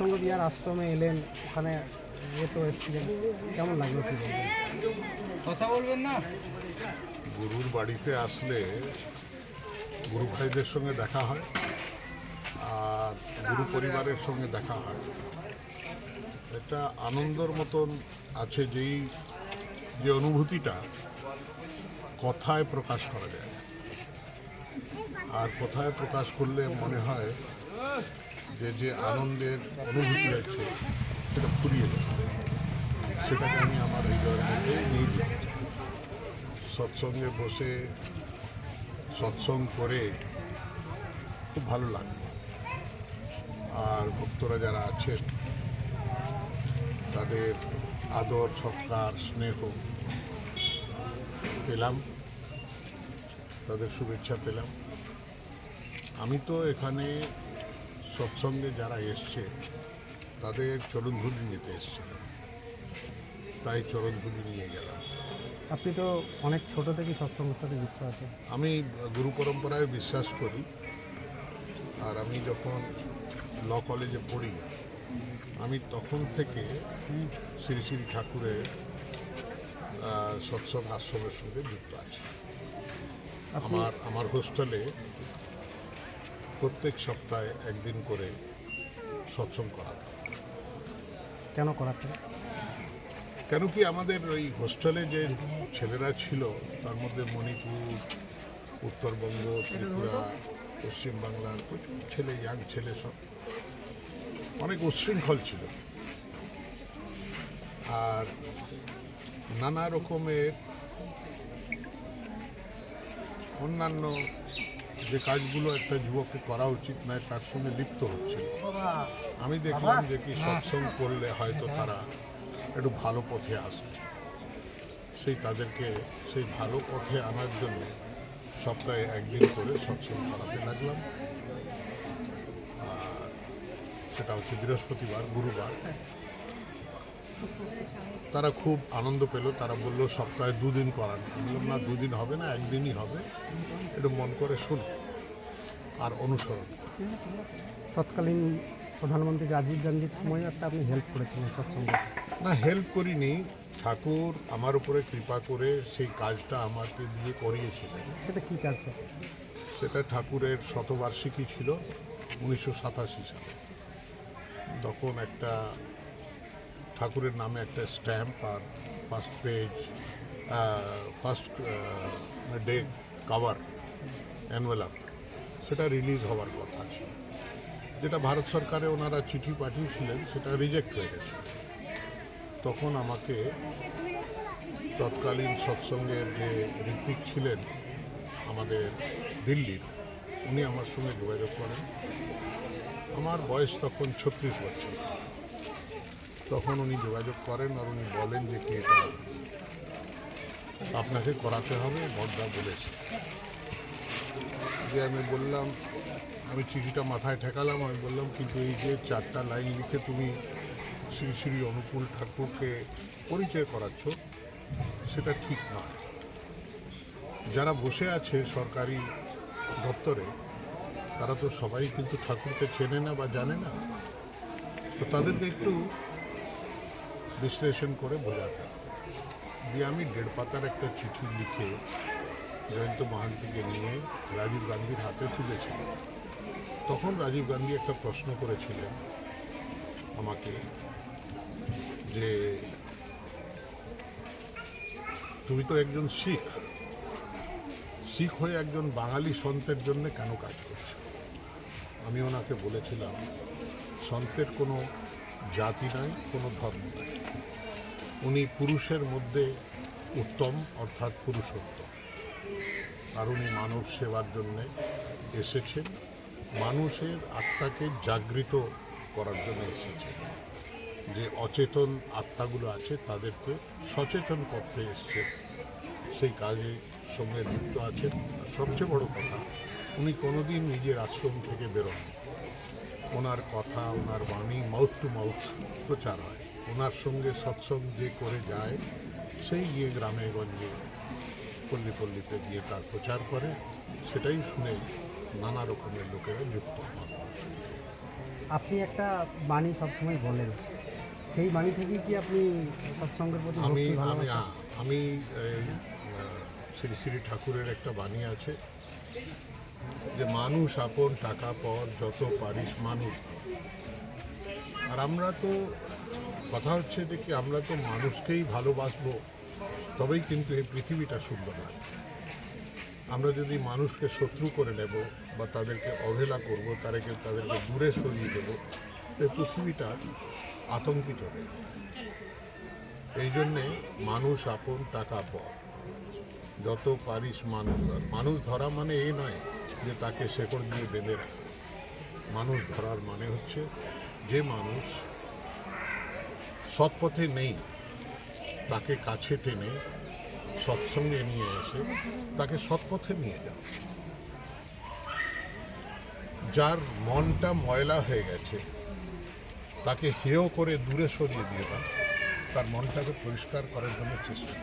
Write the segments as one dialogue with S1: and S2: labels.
S1: সঙ্গ বিহার আশ্রমে এলেন ওখানে ইয়ে তো এসেছিলেন। কেমন লাগল
S2: কথা বলবেন না?
S3: গুরুর বাড়িতে আসলে গুরু ভাইদের সঙ্গে দেখা হয় আর গুরু পরিবারের সঙ্গে দেখা হয়। এটা আনন্দর মতন আছে যেই যে অনুভূতিটা কথায় প্রকাশ করা যায়। আর কথায় প্রকাশ করলে মনে হয় যে যে আনন্দের অনুভূতি আছে সেটা ফুরিয়ে যায় সেটাকে আমি আমার হৃদয়ের মধ্যে নিয়ে সৎসঙ্গে বসে সৎসঙ্গ করে খুব ভালো লাগল। আর ভক্তরা যারা আছেন, তাদের আদর, সৎকার, স্নেহ পেলাম। তাদের শুভেচ্ছা পেলাম। আমি তো এখানে সৎসঙ্গে যারা এসছে তাদের চরণধুলি নিতে এসেছিলাম। তাই চরণধুলি নিয়ে গেলাম।
S1: আপনি তো অনেক ছোট থেকেই সৎসঙ্গের সাথে যুক্ত আছেন।
S3: আমি গুরু পরম্পরায় বিশ্বাস করি। আর আমি যখন ল কলেজে পড়ি আমি তখন থেকে শ্রী শ্রী ঠাকুরের সৎসঙ্গ আশ্রমের সঙ্গে যুক্ত আছি। আমার আমার হোস্টেলে প্রত্যেক সপ্তাহে একদিন করে সৎসঙ্গ করাতাম
S1: কেন করাতেন
S3: কেন কি আমাদের ওই হোস্টেলে যে ছেলেরা ছিল তার মধ্যে মণিপুর উত্তরবঙ্গ ত্রিপুরা পশ্চিমবাংলার প্রচুর ছেলে ইয়াং ছেলে সব। অনেক উচ্ছৃঙ্খল ছিল। আর নানা রকমের অন্যান্য যে কাজগুলো একটা যুবককে করা উচিত নয়, তার সঙ্গে লিপ্ত হচ্ছে। আমি দেখলাম যে কি সৎসঙ্গ করলে হয়তো তারা একটু ভালো পথে আসবে। সেই তাদেরকে, সেই ভালো পথে আনার জন্য সপ্তাহে একদিন করে সৎসঙ্গ করাতে লাগলাম। সেটা হচ্ছে বৃহস্পতিবার, গুরুবার। তারা খুব আনন্দ পেল তারা বলল সপ্তাহে দুদিন করান। বললাম না দুদিন হবে না একদিনই হবে। এটা মন করে শুন আর অনুসরণ।
S1: তৎকালীন প্রধানমন্ত্রী রাজীব গান্ধীর সময় একটা আপনি হেল্প করেছিলেন সৎসঙ্গে।
S3: না হেল্প করিনি। ঠাকুর আমার উপরে কৃপা করে সেই কাজটা আমাকে দিয়ে করিয়েছিলেন।
S1: সেটা কী কাজ?
S3: সেটা ঠাকুরের শতবার্ষিকী ছিল উনিশশো সাতাশি সালে। তখন একটা ঠাকুরের নামে একটা স্ট্যাম্প আর first page first day cover অ্যানুয়েলাম সেটা রিলিজ হওয়ার কথা ছিল। যেটা ভারত সরকারে ওনারা চিঠি পাঠিয়েছিলেন, সেটা রিজেক্ট হয়ে গেছে। তখন আমাকে তৎকালীন সৎসঙ্গের যে ঋত্বিক ছিলেন, আমাদের দিল্লির, উনি আমার সঙ্গে যোগাযোগ করেন। আমার বয়স তখন ছত্রিশ বছর। তখন উনি যোগাযোগ করেন আর উনি বলেন যে কে আপনাকে করাতে হবে বড়দা বলেছে। যে আমি বললাম, আমি চিঠিটা মাথায় ঠেকালাম, আমি বললাম, কিন্তু এই যে চারটা লাইন লিখে তুমি শ্রী শ্রী অনুকূল ঠাকুরকে পরিচয় করাচ্ছ, সেটা ঠিক নয়। যারা বসে আছে সরকারি দপ্তরে, তারা তো সবাই কিন্তু ঠাকুরকে চেনে না বা জানে না। তো তাদেরকে একটু বিশ্লেষণ করে বোঝাতে। দিয়ে আমি দেড় পাতার একটা চিঠি লিখে জয়ন্ত মহান্তিকে নিয়ে রাজীব গান্ধীর হাতে তুলেছিলাম। তখন রাজীব গান্ধী একটা প্রশ্ন করেছিলেন আমাকে যে, তুমি তো একজন শিখ। শিখ হয়ে একজন বাঙালি সন্তের জন্য কেন কাজ করছ? আমি ওনাকে বলেছিলাম, সন্তের কোনো জাতি নাই, কোনো ধর্ম নাই। উনি পুরুষের মধ্যে উত্তম, অর্থাৎ পুরুষোত্তম। আর উনি মানব সেবার জন্যে এসেছেন, মানুষের আত্মাকে জাগৃত করার জন্য এসেছেন। যে অচেতন আত্মাগুলো আছে, তাদেরকে সচেতন করতে এসছে। সেই কাজে সঙ্গে লিপ্ত আছেন। সবচেয়ে বড় কথা, উনি কোনোদিন নিজের আশ্রম থেকে বেরোন ওনার কথা, ওনার বাণী মাউথ টু মাউথ প্রচার হয়। ওনার সঙ্গে সৎসঙ্গ যে করে যায় সেই গিয়ে গ্রামে গঞ্জে পল্লী পল্লীতে গিয়ে তার প্রচার করে সেটাই শুনে নানা রকমের লোকেরা যুক্ত হন।
S1: আপনি একটা বাণী সবসময় বলেন। সেই বাণী থেকে কি আপনি সৎসঙ্গের প্রতি
S3: আমি আমি আমি শ্রী শ্রী ঠাকুরের একটা বাণী আছে যে মানুষ আপন টাকা পর যত পারিস মানুষ আর আমরা তো, কথা হচ্ছে কি আমরা তো মানুষকেই ভালোবাসবো, তবেই কিন্তু এই পৃথিবীটা সুন্দর হয়। আমরা যদি মানুষকে শত্রু করে নেব বা তাদেরকে অবহেলা করব, তাদেরকে তাদেরকে দূরে সরিয়ে দেবো এই পৃথিবীটা আতঙ্কিত হয়ে এই জন্যে মানুষ আপন, টাকা পর। যত পারিস মানুষ ধর। মানুষ ধরা মানে এই নয় যে তাকে শেকড় দিয়ে বেঁধে রাখা। মানুষ ধরার মানে হচ্ছে যে মানুষ সৎপথে নেই, তাকে কাছে টেনে সৎসঙ্গে নিয়ে এসে তাকে সৎপথে নিয়ে যাও। যার মনটা ময়লা হয়ে গেছে, তাকে হেয় করে দূরে সরিয়ে দিয়ে দাও, তার মনটাকে পরিষ্কার করার জন্য চেষ্টা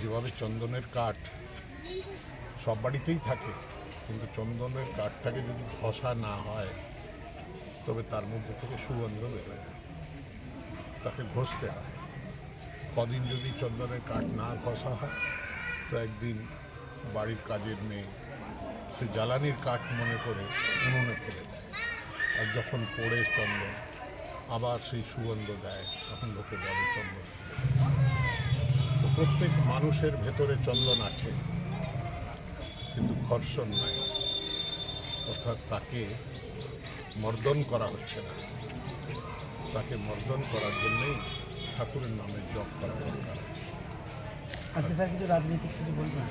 S3: যেভাবে চন্দনের কাঠ সব বাড়িতেই থাকে, কিন্তু চন্দনের কাঠটাকে যদি ঘষা না হয় তবে তার মধ্যে থেকে সুগন্ধ বেরোয় তাকে ঘষতে হয়। কদিন যদি চন্দনের কাঠ না ঘষা হয়, তো একদিন বাড়ির কাজের মেয়ে সে জ্বালানির কাঠ মনে করে উনুনে ফেলে আর যখন পড়ে চন্দন, আবার সেই সুগন্ধ দেয়, তখন লোকে বলে চন্দন। তো প্রত্যেক মানুষের ভেতরে চন্দন আছে, কিন্তু ঘর্ষণ নাই। অর্থাৎ তাকে মর্দন করা হচ্ছে না। তাকে মর্দন করার জন্যই ঠাকুরের নামে জপ করা দরকার।
S1: আজকে স্যার কিছু রাজনীতি কিছু বলবেন?